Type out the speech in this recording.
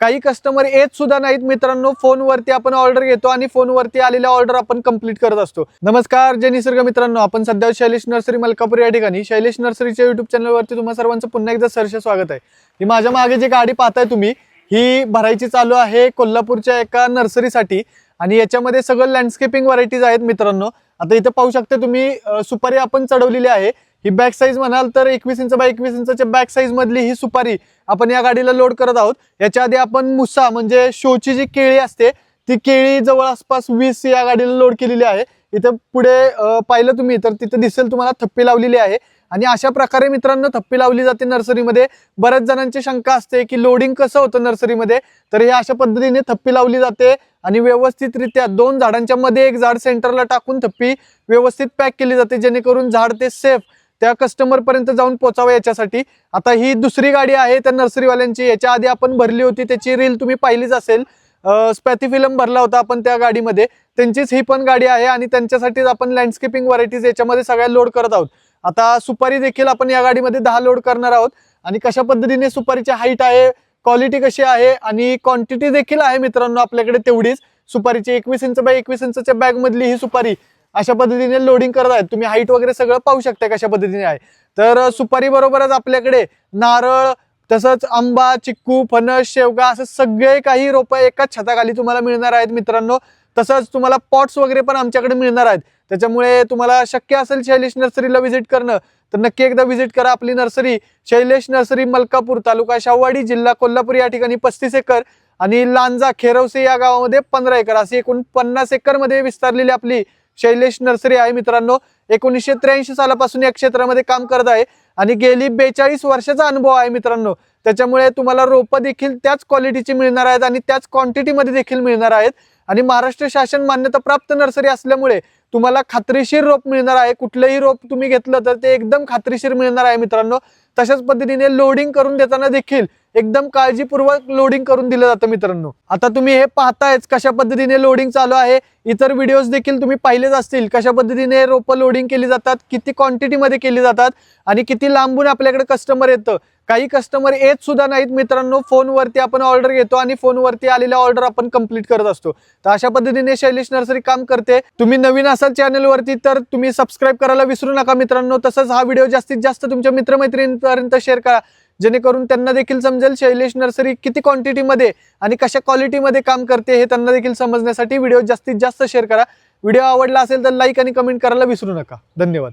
काही कस्टमर येत सुद्धा नाहीत मित्रांनो. फोनवरती आपण ऑर्डर घेतो आणि फोनवरती आलेल्या ऑर्डर आपण कंप्लीट करत असतो. नमस्कार जय निसर्ग मित्रांनो. आपण सध्या शैलेश नर्सरी मलकापूर या ठिकाणी. शैलेश नर्सरीच्या युट्यूब चॅनलवरती तुम्हा सर्वांचं पुन्हा एकदा सरस स्वागत आहे. ही माझ्या मागे जी गाडी पाहताय तुम्ही ही भरायची चालू आहे कोल्हापूरच्या एका नर्सरीसाठी. आणि याच्यामध्ये सगळं लँडस्केपिंग व्हरायटीज आहेत मित्रांनो. आता इथं पाहू शकता तुम्ही सुपारी आपण चढवलेली आहे. ही बॅक साईज म्हणाल तर एकवीस इंच बाय एकवीस इंचच्या बॅक साईज मधली ही सुपारी आपण या गाडीला लोड करत आहोत. याच्या आधी आपण मुसा म्हणजे शोची जी केळी असते ती केळी जवळ आसपास वीस या गाडीला लोड केलेली आहे. इथं पुढे पाहिलं तुम्ही तर तिथं दिसेल तुम्हाला थप्पी लावलेली आहे. आणि अशा प्रकारे मित्रांनो थप्पी लावली जाते नर्सरीमध्ये. बऱ्याच जणांची शंका असते की लोडिंग कसं होतं नर्सरीमध्ये? तर हे अशा पद्धतीने थप्पी लावली जाते आणि व्यवस्थितरित्या दोन झाडांच्या मध्ये एक झाड सेंटरला टाकून थप्पी व्यवस्थित पॅक केली जाते जेणेकरून झाड ते सेफ त्या कस्टमरपर्यंत जाऊन पोचावं याच्यासाठी. आता ही दुसरी गाडी आहे त्या नर्सरीवाल्यांची. याच्या आधी आपण भरली होती त्याची रील तुम्ही पाहिलीच असेल. स्पॅथिफिलम भरला होता आपण त्या गाडीमध्ये. त्यांचीच ही पण गाडी आहे आणि त्यांच्यासाठीच आपण लँडस्केपिंग व्हरायटीज याच्यामध्ये सगळ्या लोड करत आहोत. आता सुपारी देखील आपण या गाडीमध्ये दहा लोड करणार आहोत. आणि कशा पद्धतीने सुपारीची हाईट आहे क्वालिटी कशी आहे आणि क्वांटिटी देखील आहे मित्रांनो आपल्याकडे तेवढीच. सुपारीची एकवीस इंच बाय एकवीस इंचच्या बॅगमधली ही सुपारी अशा पद्धतीने लोडिंग करत आहेत. तुम्ही हाईट वगैरे सगळं पाहू शकता कशा पद्धतीने आहे. तर सुपारी बरोबरच आपल्याकडे नारळ तसंच आंबा चिक्कू फणस शेवगा असं सगळे काही रोपं एकाच छताखाली तुम्हाला मिळणार आहेत मित्रांनो. तसंच तुम्हाला पॉट्स वगैरे पण आमच्याकडे मिळणार आहेत. त्याच्यामुळे तुम्हाला शक्य असेल शैलेश नर्सरीला व्हिजिट करणं तर नक्की एकदा व्हिजिट करा आपली नर्सरी शैलेश नर्सरी मलकापूर तालुका शाहवाडी जिल्हा कोल्हापूर या ठिकाणी पस्तीस एकर आणि लांजा खेरवसे या गावामध्ये पंधरा एकर अशी एकूण पन्नास एकरमध्ये विस्तारलेली आपली शैलेश नर्सरी आहे मित्रांनो. एकोणीसशे त्र्याऐंशी सालापासून या क्षेत्रामध्ये काम करत आहे. आणि गेली बेचाळीस वर्षाचा अनुभव आहे मित्रांनो. त्याच्यामुळे तुम्हाला रोपं देखील त्याच क्वालिटीची मिळणार आहेत आणि त्याच क्वांटिटीमध्ये देखील मिळणार आहेत. आणि महाराष्ट्र शासन मान्यताप्राप्त नर्सरी असल्यामुळे तुम्हाला खात्रीशीर रोप मिळणार आहे. कुठलंही रोप तुम्ही घेतलं तर ते एकदम खात्रीशीर मिळणार आहे मित्रांनो. तशाच पद्धतीने लोडिंग करून देताना देखील एकदम काळजीपूर्वक लोडिंग करून दिलं जातं मित्रांनो. आता तुम्ही हे पाहतायच कशा पद्धतीने लोडिंग चालू आहे. इतर व्हिडिओज देखील तुम्ही पाहिलेच असतील. कशा पद्धतीने रोपं लोडिंग केली जातात किती क्वांटिटीमध्ये केली जातात आणि किती लांबून आपल्याकडे कस्टमर येतं. काही कस्टमर येत सुद्धा नाहीत मित्रांनो. फोनवरती आपण ऑर्डर घेतो आणि फोनवरती आलेल्या ऑर्डर आपण कंप्लीट करत असतो. तर अशा पद्धतीने शैलेश नर्सरी काम करते. तुम्ही नवीन असाल चॅनलवरती तर तुम्ही सबस्क्राईब करायला विसरू नका मित्रांनो. तसंच हा व्हिडिओ जास्तीत जास्त तुमच्या मित्रमैत्रिणींपर्यंत शेअर करा. जेणेकरून त्यांना देखील समजेल शैलेश नर्सरी किती क्वांटिटीमध्ये आणि कशा क्वालिटीमध्ये काम करते हे त्यांना देखील समजण्यासाठी व्हिडिओ जास्तीत जास्त शेअर करा. व्हिडिओ आवडला असेल तर लाईक आणि कमेंट करायला विसरू नका. धन्यवाद.